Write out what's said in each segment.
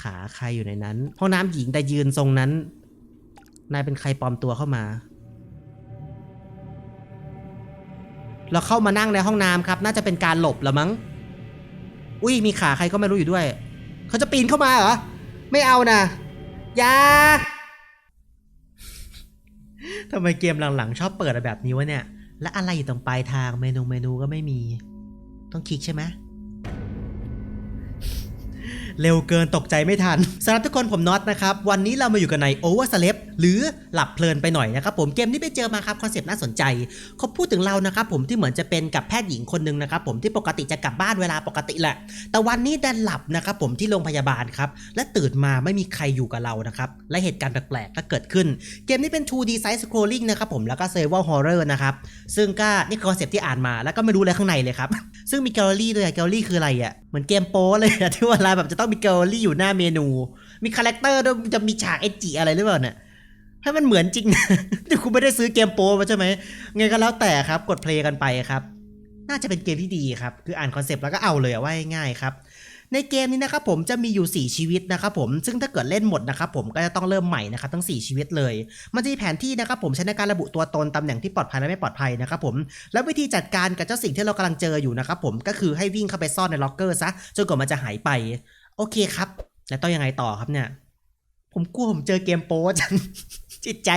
ขาใครอยู่ในนั้น ห้องน้ำหญิงแต่ยืนทรงนั้น นายเป็นใครปลอมตัวเข้ามา เราเข้ามานั่งในห้องน้ำครับ น่าจะเป็นการหลบละมั้ง อุ้ยมีขาใครก็ไม่รู้อยู่ด้วย เขาจะปีนเข้ามาเหรอ ไม่เอานะอย่าทำไมเกมหลังๆ ชอบเปิดแบบนี้วะเนี่ย และอะไรอยู่ตรงปลายทางเมนูเมนูก็ไม่มี ต้องคลิกใช่ไหม เร็วเกินตกใจไม่ทันสำหรับทุกคนผมน็อตนะครับ วันนี้เรามาอยู่กันใน Over Sleep หรือหลับเพลินไปหน่อยนะครับผมเกมนี้ไปเจอมาครับคอนเซปต์น่าสนใจเขาพูดถึงเรานะครับผมที่เหมือนจะเป็นกับแพทย์หญิงคนหนึ่งนะครับผมที่ปกติจะกลับบ้านเวลาปกติแหละ แต่วันนี้ดันหลับนะครับผมที่โรงพยาบาลครับและตื่นมาไม่มีใครอยู่กับเรานะครับและเหตุการณ์แปลกๆก็เกิดขึ้น เกมนี้เป็น 2D side scrolling นะครับผมแล้วก็ survival horror นะครับซึ่งก็นี่คือคอนเซปต์ที่อ่านมาแล้วก็ไม่รู้อะไรข้างในเลยครับซึ่งมีแกลเลอรี่ด้วยแกลเลอรี่คืออะไรอะเหมือนเกมโป้เลยที่เวลาแบบจะต้องมีแกลลอรี่อยู่หน้าเมนู มีคาแรคเตอร์ด้วยจะมีฉากเอจิอะไรหรือเปล่าเนี่ยให้มันเหมือนจริงแต่คุณไม่ได้ซื้อเกมโป้มาใช่ไหมไงก็แล้วแต่ครับ กดเพลย์กันไปครับ น่าจะเป็นเกมที่ดีครับ คืออ่านคอนเซปต์แล้วก็เอาเลยว่าง่ายๆครับ ในเกมนี้นะครับผมจะมีอยู่ 4 ชีวิตนะครับผม ซึ่งถ้าเกิดเล่นหมดนะครับผมก็จะต้องเริ่มใหม่นะครับทั้ง 4 ชีวิตเลย มันจะมีแผนที่นะครับผมใช้ในการระบุตัวตนตำแหน่งที่ปลอดภัยและไม่ปลอดภัยนะครับผม แล้ววิธีจัดการกับเจ้าสิ่งที่เรากำลังเจออยู่นะครับผม ก็คือให้วิ่งเข้าไปซ่อนในล็อกเกอร์ซะ จนกว่ามันจะหายไป โอเคครับ แล้วต้องยังไงต่อครับเนี่ย ผมกลัวผมเจอเกมโป๊จังจิตใจ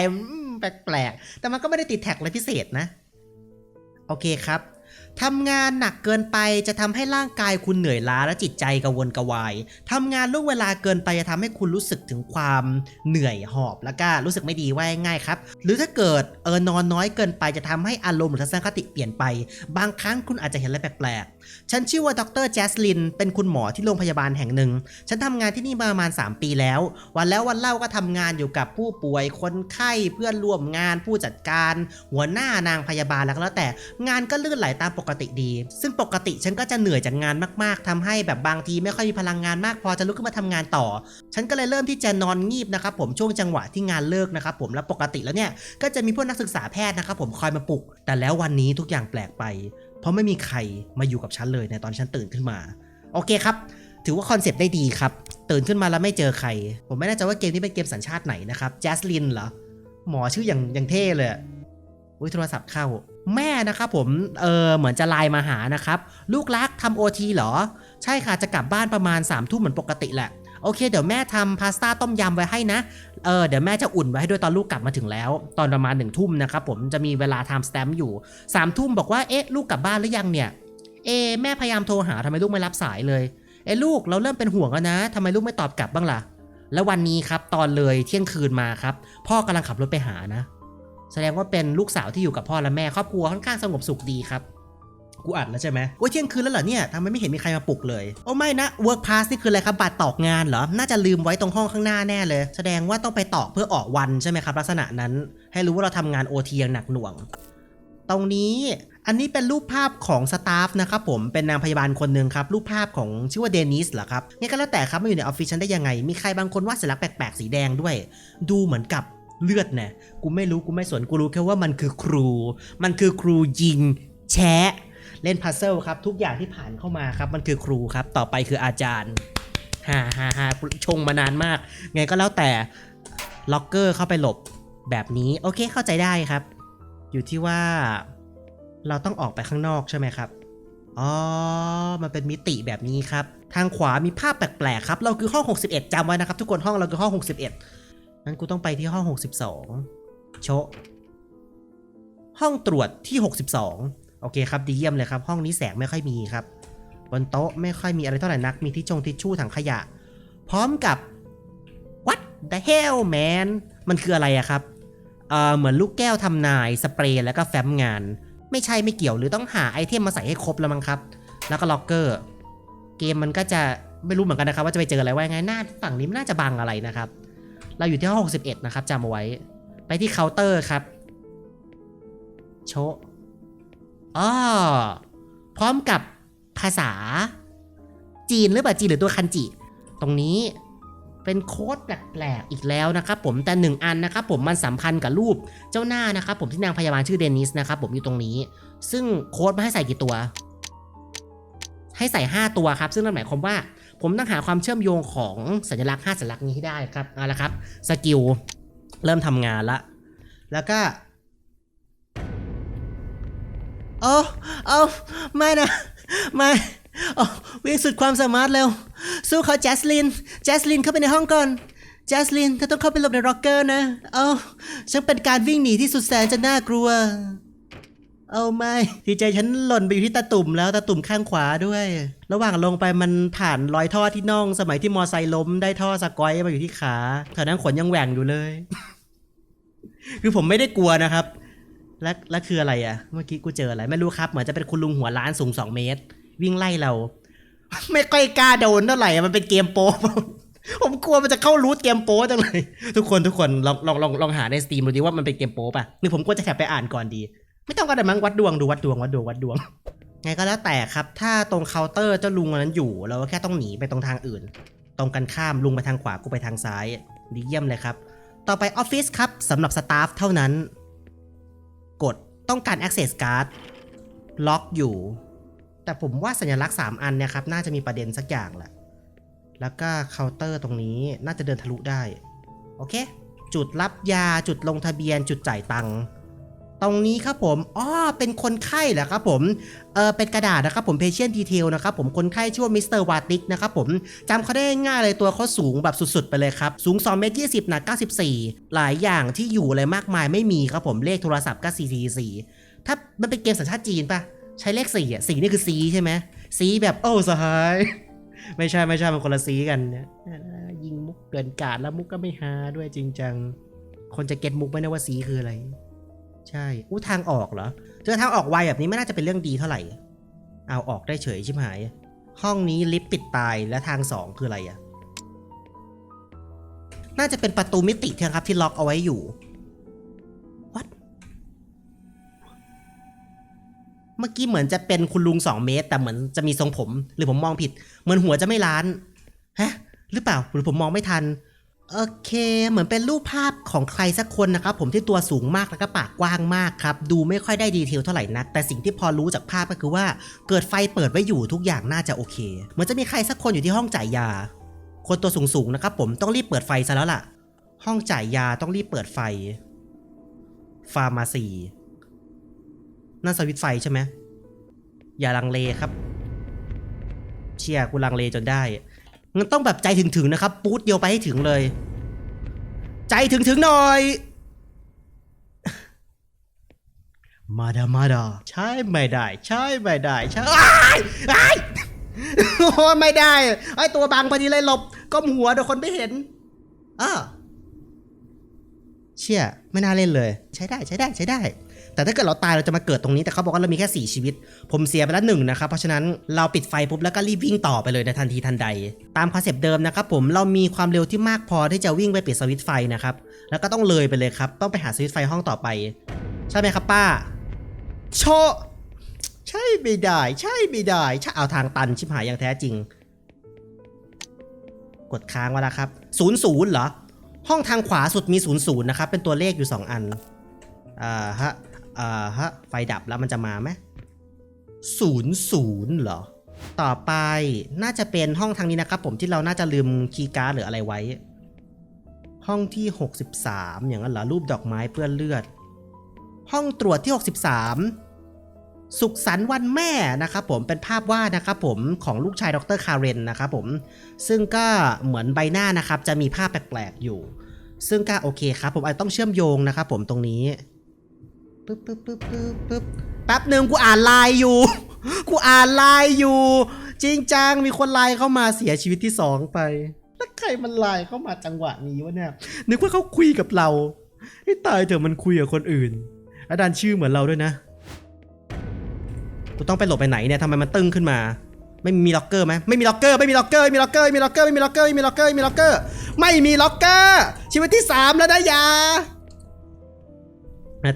แปลกๆแต่มันก็ไม่ได้ติดแท็กอะไรพิเศษนะ โอเคครับ ทำงานหนักเกินไปจะทำให้ร่างกายคุณเหนื่อยล้าและจิตใจกระวนกระวายทำงานล่วงเวลาเกินไปจะทำให้คุณรู้สึกถึงความเหนื่อยหอบแล้วก็รู้สึกไม่ดีว่าง่ายครับ หรือถ้าเกิดเออนอนน้อยเกินไปจะทำให้อารมณ์หรือทัศนคติเปลี่ยนไป บางครั้งคุณอาจจะเห็นอะไรแปลกๆ ฉันชื่อว่าดรแจสลิน เป็นคุณหมอที่โรงพยาบาลแห่งหนึ่ง ฉันทำงานที่นี่มาประมาณ 3 ปีแล้ว วันแล้ววันเล่าก็ทำงานอยู่กับผู้ป่วยคนไข้เพื่อนร่วมงานผู้จัดการ หัวหน้านางพยาบาลแล้วก็แล้วแต่งานก็ลื่นไหลตามปกติดี ซึ่งปกติฉันก็จะเหนื่อยจากงานมากๆทำให้แบบบางทีไม่ค่อยมีพลังงานมากพอจะลุกขึ้นมาทำงานต่อ ฉันก็เลยเริ่มที่จะนอนงีบนะครับผมช่วงจังหวะที่งานเลิกนะครับผมแล้วปกติแล้วเนี่ยก็จะมีพวกนักศึกษาแพทย์นะครับผมคอยมาปลุก แต่แล้ววันนี้ทุกอย่างแปลกไป เพราะไม่มีใครมาอยู่กับฉันเลยในตอนฉันตื่นขึ้นมา โอเคครับ ถือว่าคอนเซปต์ได้ดีครับ ตื่นขึ้นมาแล้วไม่เจอใคร ผมไม่แน่ใจว่าเกมนี้เป็นเกมสัญชาติไหนนะครับแจสลินเหรอหมอชื่ออย่างอย่างเท่เลยอุ้ยโทรศัพท์เข้า แม่นะครับผม เออเหมือนจะไลน์มาหานะครับ ลูกรักทำโอทีเหรอ ใช่ค่ะจะกลับบ้านประมาณ3ามทุ่มเหมือนปกติแหละ โอเค เดี๋ยวแม่ทำพาสต้าต้มยำไว้ให้นะ เออเดี๋ยวแม่จะอุ่นไว้ให้ด้วยตอนลูกกลับมาถึงแล้ว ตอนประมาณหนึ่งทุ่มนะครับผมจะมีเวลาไทม์สแตมป์อยู่สามทุ่มบอกว่าเอ๊ะลูกกลับบ้านหรือยังเนี่ย เอะแม่พยายามโทรหาทำไมลูกไม่รับสายเลย เอ้ลูกเราเริ่มเป็นห่วงแล้วนะทำไมลูกไม่ตอบกลับบ้างล่ะ แล้ววันนี้ครับตอนเลยเที่ยงคืนมาครับ พ่อกำลังขับรถไปหานะ แสดงว่าเป็นลูกสาวที่อยู่กับพ่อและแม่ครอบครัวค่อนข้างสงบสุขดีครับกูอัดแล้วใช่ไหมโอ้ยเที่ยงคืนแล้วเหรอเนี่ยทำไมไม่เห็นมีใครมาปลุกเลย โอ้ไม่นะ work pass นี่คืออะไรครับบัตรตอกงานเหรอ น่าจะลืมไว้ตรงห้องข้างหน้าแน่เลย แสดงว่าต้องไปตอกเพื่อออกวันใช่ไหมครับลักษณะนั้น ให้รู้ว่าเราทำงาน OT อย่างหนักหน่วง ตรงนี้อันนี้เป็นรูปภาพของสตาฟนะครับผมเป็นนางพยาบาลคนหนึ่งครับ รูปภาพของชื่อว่าเดนิสเหรอครับงั้นก็แล้วแต่ครับมาอยู่ในออฟฟิศฉันได้ยังไง มีใครบางคนวาดสัญลักษณ์แปลกๆสีแดงด้วย ดูเหมือนกับ เลือดเนี่ยกูไม่รู้กูไม่สนกูรู้แค่ว่ามันคือครู มันคือครูยิง แชะ เล่นพัซเซิลครับ ทุกอย่างที่ผ่านเข้ามาครับ มันคือครูครับ ต่อไปคืออาจารย์ฮ่าฮ่าฮ่าชงมานานมาก ไงก็แล้วแต่ล็อกเกอร์เข้าไปหลบแบบนี้โอเคเข้าใจได้ครับ อยู่ที่ว่าเราต้องออกไปข้างนอกใช่ไหมครับอ๋อ มันเป็นมิติแบบนี้ครับ ทางขวามีภาพแปลกๆครับ เราคือห้อง 61จำไว้นะครับ ทุกคนห้องเราคือห้อง 61 งั้นกูต้องไปที่ห้อง 62 โชะ ห้องตรวจที่ 62 โอเคครับ ดีเยี่ยมเลยครับ ห้องนี้แสงไม่ค่อยมีครับ บนโต๊ะไม่ค่อยมีอะไรเท่าไหร่นัก มีที่จงทิชชู่ถังขยะ พร้อมกับ what the hell man มันคืออะไรอะครับ เอ่อ เหมือนลูกแก้วทำนาย สเปรย์แล้วก็แฟ้มงาน ไม่ใช่ไม่เกี่ยวหรือต้องหาไอเทมมาใส่ให้ครบแล้วมั้งครับ แล้วก็ล็อกเกอร์ เกมมันก็จะไม่รู้เหมือนกันนะครับว่าจะไปเจออะไรว่ายังไงหน้าฝั่งนี้มันน่าจะบังอะไรนะครับ เราอยู่ที่ห้อง61 นะครับจำเอาไว้ ไปที่เคาน์เตอร์ครับ โชอ้อพร้อมกับภาษา จีนหรือเปล่าจีนหรือตัวคันจิ ตรงนี้เป็นโค้ดแปลกๆอีกแล้วนะครับผมแต่หนึ่งอันนะครับผมมันสัมพันธ์กับรูปเจ้าหน้านะครับผมที่นางพยาบาลชื่อเดนิสนะครับผมอยู่ตรงนี้ ซึ่งโค้ดมาให้ใส่กี่ตัว ให้ใส่ 5 ตัวครับ ซึ่งนั่นหมายความว่า ผมต้องหาความเชื่อมโยงของสัญลักษณ์5สัญลักษณ์นี้ให้ได้ครับเอาละครับสกิลเริ่มทำงานละ แล้วก็โอ้โอ้ไม่นะ ไม่โอ้วิ่งสุดความสามารถเร็ว สู้เขาแจสลินแจสลินเข้าไปในห้องก่อนแจสลินเธอต้องเข้าไปหลบในร็อกเกอร์นะเอ้าฉันเป็นการวิ่งหนีที่สุดแสนจะน่ากลัว เอาไม่ทีใจฉันหล่นไปอยู่ที่ตาตุ่มแล้วตาตุ่มข้างขวาด้วย ระหว่างลงไปมันผ่านรอยท่อที่น่อง สมัยที่มอไซค์ล้มได้ท่อสกอยมาอยู่ที่ขาแถวนั้นขนยังแหว่งอยู่เลย คือผมไม่ได้กลัวนะครับ และและคืออะไรอะเมื่อกี้กูเจออะไร ไม่รู้ครับ เหมือนจะเป็นคุณลุงหัวล้านสูง2เมตร วิ่งไล่เรา ไม่ค่อยกล้าโดนเท่าไหร่มันเป็นเกมโป๊ะผมกลัวมันจะเข้ารูทเกมโป๊ะจังเลย ทุกคนทุกคนลองลองลองลองหาในสตรีมดูดิว่ามันเป็นเกมโป๊ะป่ะหรือผมควรจะแถบไปอ่านก่อนดี ไม่ต้องก็ได้มั้งวัดดวงดูวัดดวงวัดดวงวัดดวงไงก็แล้วแต่ครับ ถ้าตรงเคาน์เตอร์เจ้าลุงอันนั้นอยู่ เราก็แค่ต้องหนีไปตรงทางอื่น ตรงกันข้ามลุงไปทางขวากูไปทางซ้ายดีเยี่ยมเลยครับ ต่อไปออฟฟิศครับสำหรับสตาฟเท่านั้น กดต้องการ Access Card ล็อกอยู่ แต่ผมว่าสัญลักษณ์ 3 อันเนี่ยครับ น่าจะมีประเด็นสักอย่างแหละแล้วก็เคาน์เตอร์ตรงนี้น่าจะเดินทะลุได้ โอเค จุดรับยาจุดลงทะเบียนจุดจ่ายตังค์ ตรงนี้ครับผมอ๋อเป็นคนไข้เหรอครับผมเออเป็นกระดาษนะครับผม patient detail นะครับผมคนไข้ชื่อว่ามิสเตอร์วาติกนะครับผมจำเขาได้ง่ายเลยตัวเขาสูงแบบสุดๆ ไปเลยครับ สูง2เมตร20หนัก94 หลายอย่างที่อยู่อะไรมากมายไม่มีครับผมเลขโทรศัพท์ก็444ถ้ามันเป็นเกมสัญชาติจีนปะใช้เลข4อะ4นี่คือซีใช่ไหมซีแบบโอ้สหายไม่ใช่ไม่ใช่มันคนละซีกันยิงมุกเกินกาดแล้วมุกก็ไม่ฮาด้วยจริงจังคนจะเก็ตมุกไหมนะว่าซีคืออะไร ใช่อู้ทางออกเหรอ เจอทางออกไวแบบนี้ไม่น่าจะเป็นเรื่องดีเท่าไหร่ เอาออกได้เฉยชิบหาย ห้องนี้ลิฟต์ปิดตายและทางสองคืออะไรอะน่าจะเป็นประตูมิติที่ครับที่ล็อกเอาไว้อยู่ What เมื่อกี้เหมือนจะเป็นคุณลุง2เมตร แต่เหมือนจะมีทรงผม หรือผมมองผิด เหมือนหัวจะไม่ล้าน ฮะ หรือเปล่า หรือผมมองไม่ทัน โอเค เหมือนเป็นรูปภาพของใครสักคนนะครับผมที่ตัวสูงมากแล้วก็ปากกว้างมากครับ ดูไม่ค่อยได้ดีเทลเท่าไหร่นัก แต่สิ่งที่พอรู้จากภาพก็คือว่า เกิดไฟเปิดไว้อยู่ทุกอย่างน่าจะโอเค เหมือนจะมีใครสักคนอยู่ที่ห้องจ่ายยา คนตัวสูงๆนะครับผมต้องรีบเปิดไฟซะแล้วล่ะ ห้องจ่ายยาต้องรีบเปิดไฟ ฟาร์มาซีนั่นสวิตไฟใช่ไหมอย่าลังเลครับ เชียร์กูลังเลจนได้ มันต้องแบบใจถึงๆนะครับ ปูดเดียวไปให้ถึงเลย ใจถึงๆหน่อย มาดามาดาใช่ไม่ได้ ใช่ไม่ได้ใช่อ้ายอ้โอ้ไม่ได้ไอ้ตัวบางพอดีเลยหลบก้มหัวเดี๋ยวคนไม่เห็นอ้าเชี่ยไม่น่าเล่นเลย ใช้ได้ใช้ได้ใช้ได้ แต่ถ้าเกิดเราตายเราจะมาเกิดตรงนี้แต่เขาบอกว่าเรามีแค่ 4 ชีวิต ผมเสียไปแล้วหนึ่งนะครับ เพราะฉะนั้นเราปิดไฟปุ๊บแล้วก็รีบวิ่งต่อไปเลยในทันทีทันใด ตามคอนเซปต์เดิมนะครับผมเรามีความเร็วที่มากพอที่จะวิ่งไปปิดสวิตไฟนะครับแล้วก็ต้องเลยไปเลยครับต้องไปหาสวิตไฟห้องต่อไป ใช่ไหมครับป้าโชใช่ไม่ได้ ใช่ไม่ได้ใช่เอาทางตันชิบหายอย่างแท้จริง กดค้างไว้แล้วครับศูนย์ศูนย์เหรอห้องทางขวาสุดมีศูนย์ศูนย์นะครับเป็นตัวเลขอยู่ 2 อันอ่าฮะ อ่าฮะ ไฟดับแล้วมันจะมาไหมศูนย์ศูนย์เหรอ ต่อไปน่าจะเป็นห้องทางนี้นะครับผมที่เราน่าจะลืมคีย์การ์ดหรืออะไรไว้ ห้องที่ 63 อย่างนั้นเหรอ รูปดอกไม้เปื้อนเลือด ห้องตรวจที่ 63 สุขสันต์วันแม่นะครับผมเป็นภาพวาดนะครับผมของลูกชายดรคาเรนนะครับผม ซึ่งก็เหมือนใบหน้านะครับจะมีภาพแปลกๆอยู่ ซึ่งก็โอเคครับผมอาจจะต้องเชื่อมโยงนะครับผมตรงนี้ ปึ๊บปึ๊บปึ๊บปึ๊บปึ๊บแป๊บหนึ่งกูอ่านไลน์อยู่ กูอ่านไลน์อยู่ จริงจังมีคนไลน์เข้ามาเสียชีวิตที่สองไป แล้วใครมันไลน์เข้ามาจังหวะนี้วะเนี่ย นึกว่าเขาคุยกับเราให้ตายเถอะมันคุยกับคนอื่นอาดันชื่อเหมือนเราด้วยนะกูต้องไปหลบไปไหนเนี่ยทำไมมันตึงขึ้นมา ไม่มีล็อกเกอร์ไหมไม่มีล็อกเกอร์ไม่มีล็อกเกอร์ไม่มีล็อกเกอร์ไม่มีล็อกเกอร์ไม่มีล็อกเกอร์ไม่มีล็อกเกอร์ไม่มีล็อกเกอร์ไม่มีล็อกเกอร์ชีวิตที่สามแล้วนะยา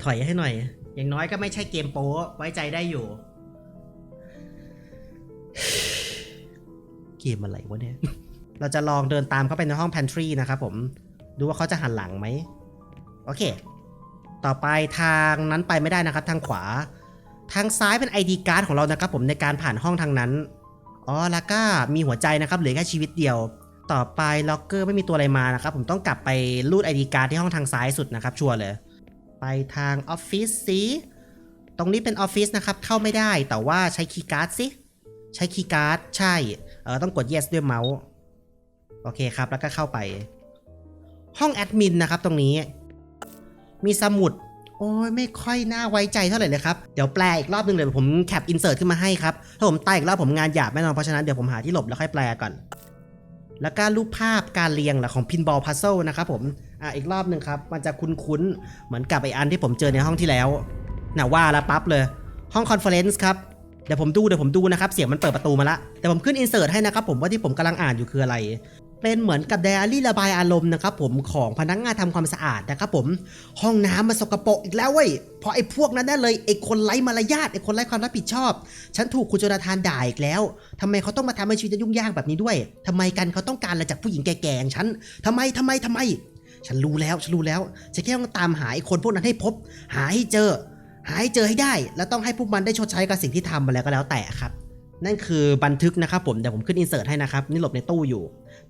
ถอยให้หน่อย อย่างน้อยก็ไม่ใช่เกมโป๊ไว้ใจได้อยู่ เกมอะไรวะเนี่ย เราจะลองเดินตามเข้าไปในห้อง pantry นะครับผม ดูว่าเขาจะหันหลังไหม โอเค ต่อไปทางนั้นไปไม่ได้นะครับ ทางขวา ทางซ้ายเป็น ID card ของเรานะครับผมในการผ่านห้องทางนั้น อ๋อ แล้วก็มีหัวใจนะครับเหลือแค่ชีวิตเดียวต่อไปล็อกเกอร์ไม่มีตัวอะไรมานะครับ ผมต้องกลับไปรูดไอดีการ์ดที่ห้องทางซ้ายสุดนะครับ ชัวร์เลย ไปทางออฟฟิศสิ ตรงนี้เป็นออฟฟิศนะครับ เข้าไม่ได้แต่ว่าใช้คีย์การ์ดสิ ใช้คีย์การ์ดใช่ เออต้องกด yes ด้วยเมาส์ โอเคครับ แล้วก็เข้าไป ห้องแอดมินนะครับตรงนี้ มีสมุด โอ้ยไม่ค่อยน่าไว้ใจเท่าไหร่เลยครับ เดี๋ยวแปลอีกรอบนึงเลยผมแคปอินเสิร์ตขึ้นมาให้ครับ ถ้าผมตายอีกรอบผมงานหยาบแน่นอนเพราะฉะนั้นเดี๋ยวผมหาที่หลบแล้วค่อยแปลก่อน แล้วก็รูปภาพการเรียงหละของพินบอลพัซเซิลนะครับผม อะอีกรอบหนึ่งครับ มันจะคุ้นๆ เหมือนกับไออันที่ผมเจอในห้องที่แล้วน่ะว่าแล้วปั๊บเลย ห้องคอนเฟอเรนซ์ครับ เดี๋ยวผมดูเดี๋ยวผมดูนะครับ เสียงมันเปิดประตูมาละ แต่ผมขึ้นอินเสิร์ตให้นะครับผมว่าที่ผมกำลังอ่านอยู่คืออะไร เป็นเหมือนกับไดอารี่ระบายอารมณ์นะครับผมของพนักงานทำความสะอาดนะครับผม ห้องน้ำมันสกปรกอีกแล้วเว้ย เพราะไอ้พวกนั้นแน่เลยไอ้คนไร้มารยาทไอ้คนไร้ความรับผิดชอบ ฉันถูกคุณโจนาธานด่าอีกแล้วทำไมเขาต้องมาทำให้ชีวิตยุ่งยากแบบนี้ด้วยทำไมกันเขาต้องการอะไรจากผู้หญิงแก่ๆอย่างฉันทำไมทำไมทำไม ฉันรู้แล้วฉันรู้แล้วฉันแค่ต้องตามหาไอ้คนพวกนั้นให้พบ หาให้เจอ หาให้เจอให้ได้ แล้วต้องให้พวกมันได้ชดใช้กับสิ่งที่ทำมาแล้วก็แล้วแต่ครับ นั่นคือบันทึกนะครับผมเดี๋ยวผมขึ้นอินเสิร์ตให้นะครับนี่หลบในตู้อยู่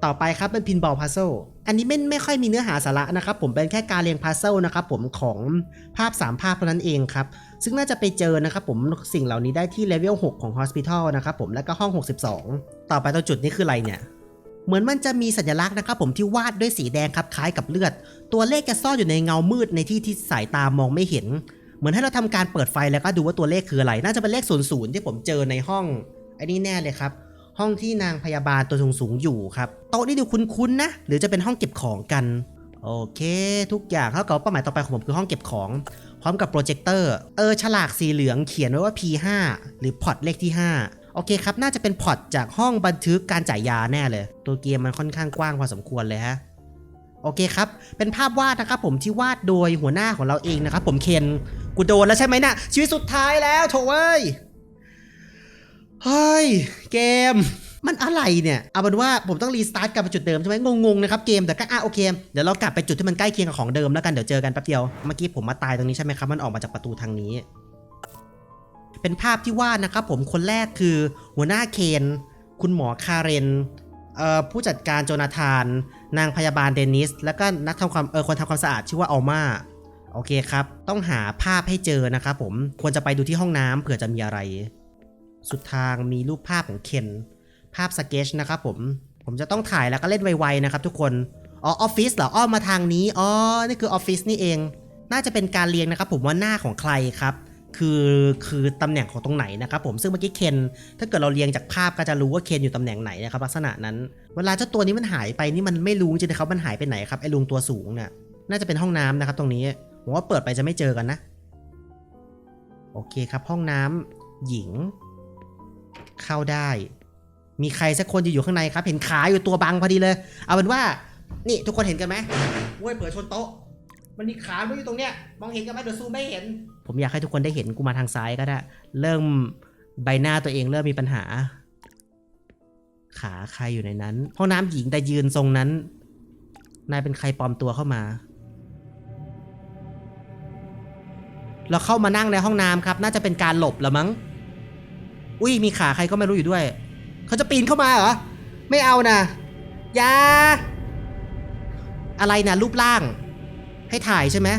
ต่อไปครับเป็นพินบอลพัซเซิลอันนี้ไม่ไม่ค่อยมีเนื้อหาสาระนะครับผมเป็นแค่การเรียงพัซเซิลนะครับผมของภาพ 3 ภาพเท่านั้นเองครับซึ่งน่าจะไปเจอนะครับผมสิ่งเหล่านี้ได้ที่เลเวล6ของ Hospital นะครับผมแล้วก็ห้อง 62 ต่อไปตรงจุดนี้คืออะไรเนี่ย เหมือนมันจะมีสัญลักษณ์นะครับผมที่วาดด้วยสีแดงครับคล้ายกับเลือด ตัวเลขจะซ่อนอยู่ในเงามืดในที่ที่สายตามองไม่เห็น เหมือนให้เราทำการเปิดไฟแล้วก็ดูว่าตัวเลขคืออะไร น่าจะเป็นเลข0ูนย์ที่ผมเจอในห้องอ้นี่แน่เลยครับ ห้องที่นางพยาบาลตัวสูงสูงอยู่ครับโต๊ะนี่ดูคุ้นๆนะ หรือจะเป็นห้องเก็บของกันโอเค ทุกอย่างเท่ากับเป้าหมายต่อไปของผมคือห้องเก็บของ พร้อมกับโปรเจคเตอร์เออฉลากสีเหลืองเขียนไว้ว่า P5 หรือพอร์ตเลขที่ 5 โอเคครับ น่าจะเป็นพอร์ตจากห้องบันทึกการจ่ายยาแน่เลย ตัวเกมมันค่อนข้างกว้างพอสมควรเลยฮะโอเคครับ เป็นภาพวาดนะครับผมที่วาดโดยหัวหน้าของเราเองนะครับผมเคนกูโดนแล้วใช่ไหมนะชีวิตสุดท้ายแล้วโถเว้ยเฮ้ยเกม มันอะไรเนี่ยเอาเป็นว่าผมต้องรีสตาร์ทกลับไปจุดเดิมใช่ไหมงงๆนะครับเกมแต่ก็อะโอเคเดี๋ยวเรากลับไปจุดที่มันใกล้เคียงกับของเดิมแล้วกันเดี๋ยวเจอกันแป๊บเดียวเมื่อกี้ผมมาตายตรงนี้ใช่ไหมครับมันออกมาจากประตูทางนี้ เป็นภาพที่วาดนะครับผมคนแรกคือหัวหน้าเคน คุณหมอคาเรนเผู้จัดการโจนาธาน นางพยาบาลเดนิส แล้วก็นักทำความเออคนทำความสะอาดชื่อว่าอัลมาโอเคครับ ต้องหาภาพให้เจอนะครับผมควรจะไปดูที่ห้องน้ำเผื่อจะมีอะไร สุดทางมีรูปภาพของเคน ภาพสเกจนะครับผมผมจะต้องถ่ายแล้วก็เล่นไวๆนะครับทุกคนอ๋อออฟฟิศเหรออ้อมมาทางนี้อ๋อนี่คือออฟฟิศนี่เอง น่าจะเป็นการเรียงนะครับผมว่าหน้าของใครครับ คือคือตำแหน่งของตรงไหนนะครับผมซึ่งเมื่อกี้เคนถ้าเกิดเราเรียงจากภาพก็จะรู้ว่าเคนอยู่ตำแหน่งไหนนะครับลักษณะนั้น เวลาเจ้าตัวนี้มันหายไปนี่มันไม่รู้จริงๆนะครับมันหายไปไหนครับไอ้ลุงตัวสูงเนี่ยน่าจะเป็นห้องน้ำนะครับตรงนี้ผมว่าเปิดไปจะไม่เจอกันนะ โอเคครับ ห้องน้ำหญิง เข้าได้ มีใครสักคนจะอยู่ข้างในครับ เห็นขาอยู่ตัวบังพอดีเลย เอาเป็นว่า นี่ทุกคนเห็นกันไหมเว้ยเปิดชนโต๊ะ มันมีขาไม่อยู่ตรงเนี้ย มองเห็นกันไหมเดี๋ยวซูมไม่เห็น ผมอยากให้ทุกคนได้เห็นกูมาทางซ้ายก็ได้ เริ่มใบหน้าตัวเองเริ่มมีปัญหา ขาใครอยู่ในนั้น ห้องน้ำหญิงแต่ยืนทรงนั้น นายเป็นใครปลอมตัวเข้ามา เราเข้ามานั่งในห้องน้ำครับ น่าจะเป็นการหลบละมั้ง อุ้ยมีขาใครก็ไม่รู้อยู่ด้วย เขาจะปีนเข้ามาเหรอ ไม่เอานะอยาอะไรนะรูปร่าง ให้ถ่ายใช่ไหม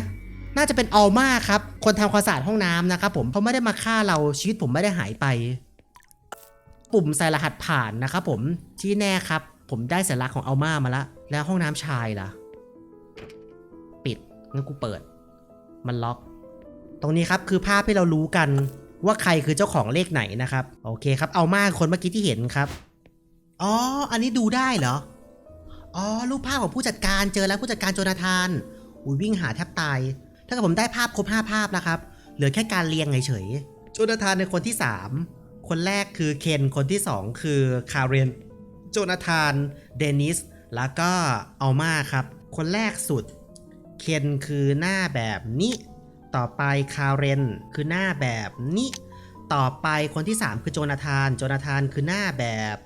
น่าจะเป็นอัลมาครับ คนทำความสะอาดห้องน้ำนะครับผมเขาไม่ได้มาฆ่าเราชีวิตผมไม่ได้หายไป ปุ่มใส่รหัสผ่านนะครับผมที่แน่ครับ ผมได้สัญลักษณ์ของอัลมามาแล้วแล้วห้องน้ำชายล่ะ ปิดงั้นกูเปิด มันล็อก ตรงนี้ครับคือภาพที่เรารู้กันว่าใครคือเจ้าของเลขไหนนะครับ โอเคครับเอามาคนเมื่อกี้ที่เห็นครับอ๋อ อันนี้ดูได้เหรอ อ๋อ รูปภาพของผู้จัดการเจอแล้วผู้จัดการโจนาธาน อุ้ยวิ่งหาแทบตาย ถ้าเกิดผมได้ภาพครบ5ภาพแล้วครับ เหลือแค่การเรียงเฉยๆโจนาธานในคนที่ 3 คนแรกคือเคนคนที่ 2 คือคาเรนโจนาธานเดนิสแล้วก็อัลมาครับ คนแรกสุด เคนคือหน้าแบบนี้ ต่อไปคาเรนคือหน้าแบบนี้ ต่อไปคนที่ 3 คือโจนาธาน โจนาธานคือหน้าแบบ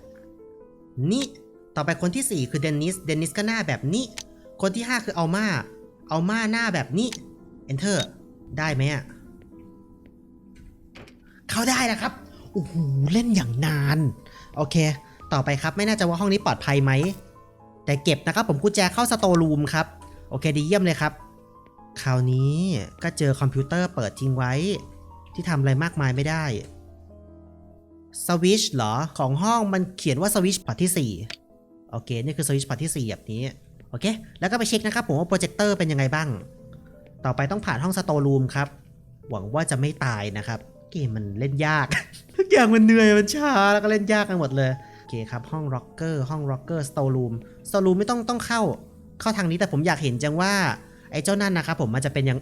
นี้ต่อไปคนที่ 4 คือเดนิส เดนนิสก็หน้าแบบนี้ คนที่ 5 คืออัลมาอัลมาหน้าแบบนี้ enter ได้ไหมอะ เข้าได้นะครับ โอ้โห เล่นอย่างนาน โอเค ต่อไปครับ ไม่น่าจะว่าห้องนี้ปลอดภัยไหม แต่เก็บนะครับ ผมกุญแจเข้าสโตร์รูมครับ โอเค ดีเยี่ยมเลยครับ คราวนี้ก็เจอคอมพิวเตอร์เปิดทิ้งไว้ ที่ทำอะไรมากมายไม่ได้ สวิชเหรอ ของห้องมันเขียนว่าสวิชพอร์ตที่ 4 โอเค นี่คือสวิชพอร์ตที่ 4 แบบนี้ โอเค แล้วก็ไปเช็คนะครับผมว่าโปรเจคเตอร์เป็นยังไงบ้าง ต่อไปต้องผ่านห้องสโตร์รูมครับ หวังว่าจะไม่ตายนะครับ เกมมันเล่นยาก ทุกอย่างมันเหนื่อยมันช้าแล้วก็เล่นยากกันหมดเลยโอเคครับห้องร็อกเกอร์ห้องร็อกเกอร์สโตร์รูมสโตร์รูมไม่ต้องต้องเข้า เข้าทางนี้แต่ผมอยากเห็นจังว่าไอ้เจ้านั่นนะครับผมมันจะเป็นยัง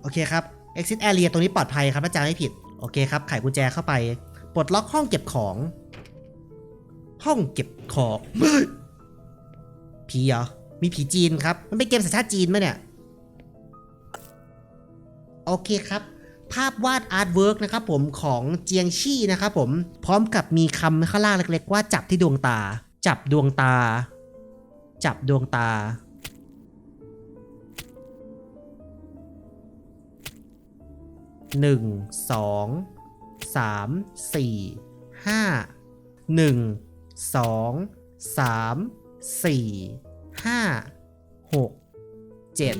โอเคครับ exit area ตรงนี้ปลอดภัยครับถ้าจำไม่ผิด โอเคครับ ไขกุญแจเข้าไป ปลดล็อกห้องเก็บของ ห้องเก็บของผีเหรอ มีผีจีนครับ มันเป็นเกมสัญชาติจีนไหมเนี่ย โอเคครับ ภาพวาดอาร์ตเวิร์กนะครับผมของเจียงชี่นะครับผม พร้อมกับมีคำข้างล่างเล็กๆว่าจับที่ดวงตา จับดวงตา จับดวงตาหนึ่งสองสามสี่ห้าหนึ่ง สองสามสี่ห้าหกเจ็ด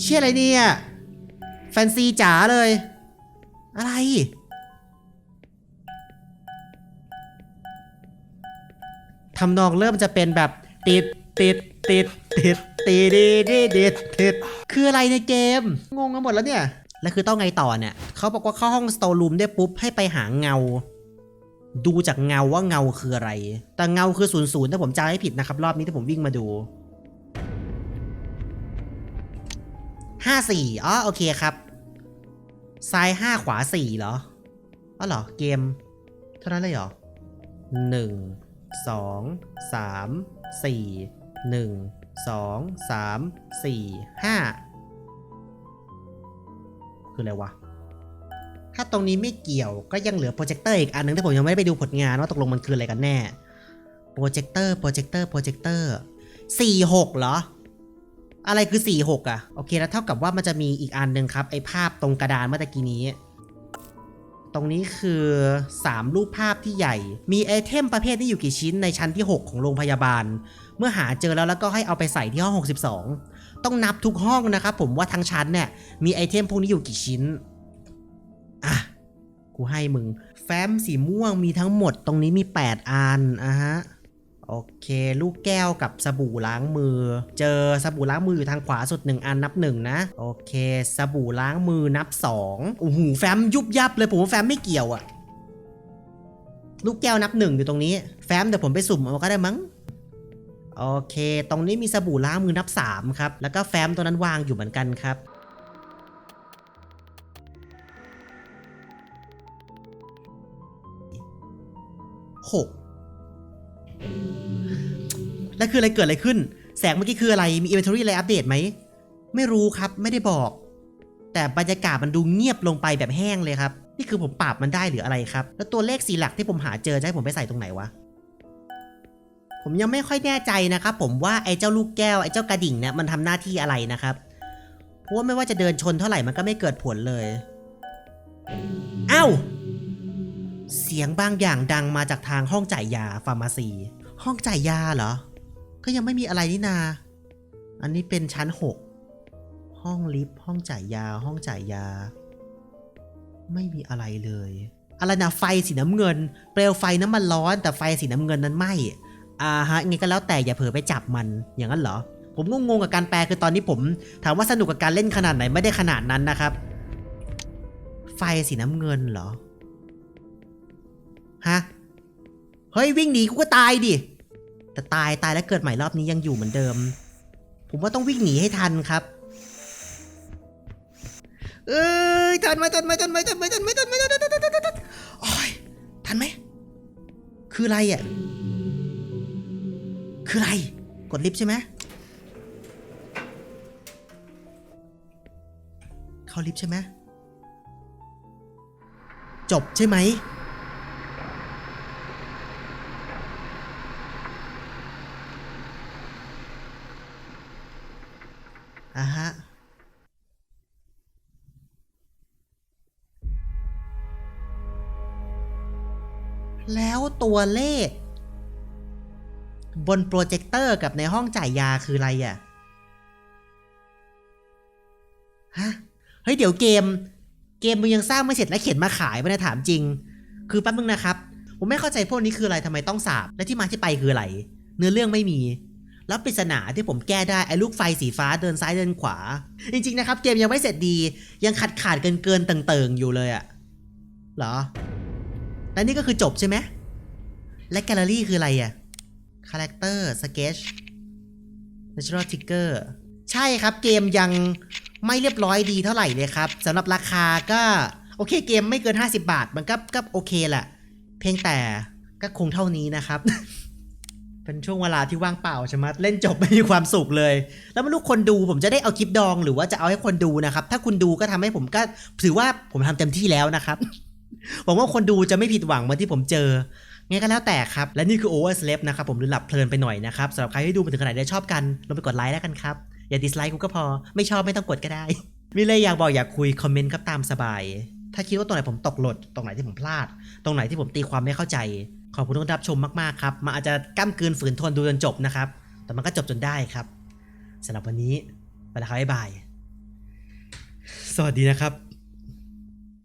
เชื่ออะไรเนี่ย แฟนซีจ๋าเลย อะไร ทำนองเริ่มจะเป็นแบบติดติดติดติดตีดีดีดิดติดคืออะไรในเกม งงกันหมดแล้วเนี่ย แล้วคือต้องไงต่อเนี่ย เขาบอกว่าเข้าห้องสโตร์รูมได้ปุ๊บให้ไปหาเงา ดูจากเงาว่าเงาคืออะไร แต่เงาคือศูนย์ศูนย์ถ้าผมจำไม่ผิดนะครับ รอบนี้ที่ผมวิ่งมาดูห้าสี่อ๋อโอเคครับ ซ้ายห้าขวาสี่เหรออ๋อเหรอ เกม เท่านั้นเลยเหรอหนึ่งสองสามสี่หนึ่งสองสามสี่ห้าคืออะไรวะ ถ้าตรงนี้ไม่เกี่ยวก็ยังเหลือโปรเจคเตอร์อีกอันหนึงที่ผมยังไม่ได้ไปดูผลงานว่าตกลงมันคืออะไรกันแน่โปรเจคเตอร์โปรเจคเตอร์โปรเจคเตอร์สี่หกเหรอ อะไรคือ4 6อะ โอเคแล้วเท่ากับว่ามันจะมีอีกอันหนึ่งครับ ไอภาพตรงกระดานเมื่อกี้นี้ ตรงนี้คือ 3 รูปภาพที่ใหญ่ มีไอเทมประเภทนี้อยู่กี่ชิ้นในชั้นที่ 6 ของโรงพยาบาล เมื่อหาเจอแล้วแล้วก็ให้เอาไปใส่ที่ห้อง 62 ต้องนับทุกห้องนะครับผมว่าทั้งชั้นเนี่ยมีไอเทมพวกนี้อยู่กี่ชิ้น อะกูให้มึง แฟ้มสีม่วงมีทั้งหมดตรงนี้มี 8 อันอะฮะโอเค ลูกแก้วกับสบู่ล้างมือ เจอสบู่ล้างมืออยู่ทางขวาสุดหนึ่งอันนับหนึ่งนะ โอเค สบู่ล้างมือนับสองโอ้โหแฟ้มยุบยับเลยผมว่าแฟ้มไม่เกี่ยวอะลูกแก้วนับหนึ่งอยู่ตรงนี้ แฟ้มเดี๋ยวผมไปสุ่มเอาก็ได้มั้งโอเค ตรงนี้มีสบู่ล้างมือนับสามครับ แล้วก็แฟ้มตัวนั้นวางอยู่เหมือนกันครับ หกแล้วคืออะไรเกิดอะไรขึ้น แสงเมื่อกี้คืออะไร มี inventory อะไรอัปเดตไหม ไม่รู้ครับ ไม่ได้บอก แต่บรรยากาศมันดูเงียบลงไปแบบแห้งเลยครับ นี่คือผมปรับมันได้หรืออะไรครับ แล้วตัวเลขสีหลักที่ผมหาเจอจะให้ผมไปใส่ตรงไหนวะ ผมยังไม่ค่อยแน่ใจนะครับ ผมว่าไอ้เจ้าลูกแก้วไอ้เจ้ากระดิ่งเนี่ยมันทำหน้าที่อะไรนะครับ เพราะว่าไม่ว่าจะเดินชนเท่าไหร่มันก็ไม่เกิดผลเลย เอ้า เสียงบางอย่างดังมาจากทางห้องจ่ายยาฟาร์มาซี ห้องจ่ายยาเหรอ ก็ยังไม่มีอะไรนี่นา อันนี้เป็นชั้น6ห้องลิฟต์ห้องจ่ายยา ห้องจ่ายยา ไม่มีอะไรเลย อะไรนะไฟสีน้ำเงิน เปลวไฟน้ำมันร้อน แต่ไฟสีน้ำเงินนั้นไหมอ่าฮะงี้ก็แล้วแต่อย่าเผลอไปจับมันอย่างนั้นเหรอ ผมงงๆกับการแปลคือตอนนี้ผม ถามว่าสนุกกับการเล่นขนาดไหนไม่ได้ขนาดนั้นนะครับ ไฟสีน้ำเงินเหรอ ฮะ เฮ้ยวิ่งหนีกูก็ตายดิ แต่ตายตายแล้วเกิดใหม่รอบนี้ยังอยู่เหมือนเดิม ผมว่าต้องวิ่งหนีให้ทันครับ เอ้ยทันไหมทันไหมทันไหมทันไหมทันไหมทันไหมทันทันทันทันทันทันโอ้ยทันไหม คืออะไรอะ คืออะไร กดลิฟต์ใช่ไหมเข้าลิฟต์ใช่ไหมจบใช่ไหม ตัวเลข บนโปรเจคเตอร์กับในห้องจ่ายยาคืออะไรอะ่ะฮะเฮ้ยเดี๋ยวเกม เกมมึงยังสร้างไม่เสร็จแล้วเขียนมาขายไปนะถามจริง คือแป๊บนึงนะครับ ผมไม่เข้าใจพวกนี้คืออะไรทำไมต้องสาบและที่มาที่ไปคืออะไร เนื้อเรื่องไม่มี แล้วปริศนาที่ผมแก้ได้ไอ้ลูกไฟสีฟ้าเดินซ้ายเดินขวา จริง ๆ นะครับ เกมยังไม่เสร็จดี ยังขาดขาดเกินเกินเติ่งๆอยู่เลยอะเหรอ และนี่ก็คือจบใช่ไหม และแกลเลอรี่คืออะไรอะคาแรคเตอร์สเกจ natural trigger ใช่ครับเกมยังไม่เรียบร้อยดีเท่าไหร่เลยครับสำหรับราคาก็โอเคเกมไม่เกิน 50 บาท มันก็ก็โอเคแหละ เพียงแต่ก็คงเท่านี้นะครับ เป็นช่วงเวลาที่ว่างเปล่าใช่ไหมเล่นจบไม่มีความสุขเลย แล้วไม่รู้คนดูผมจะได้เอาคลิปดองหรือว่าจะเอาให้คนดูนะครับ ถ้าคุณดูก็ทำให้ผมก็ถือว่าผมทำเต็มที่แล้วนะครับหวังว่าคนดูจะไม่ผิดหวังเหมือนที่ผมเจอ ไงก็แล้วแต่ครับ และนี่คือ Oversleep นะครับผมหรือหลับเพลินไปหน่อยนะครับสำหรับใครที่ดูมาถึงขนาดนี้ชอบกันลงไปกดไลค์แล้วกันครับ อย่าดิสไลค์กูก็พอไม่ชอบไม่ต้องกดก็ได้ มีอะไรอยากบอกอยากคุยคอมเมนต์ครับตามสบาย ถ้าคิดว่าตรงไหนผมตกหล่นตรงไหนที่ผมพลาด ตรงไหนที่ผมตีความไม่เข้าใจ ขอบคุณทุกท่านรับชมมากๆครับมันอาจจะก้ามกืนฝืนทนดูจนจบนะครับแต่มันก็จบจนได้ครับสำหรับวันนี้ไปแล้วครับบ๊ายบาย สวัสดีนะครับ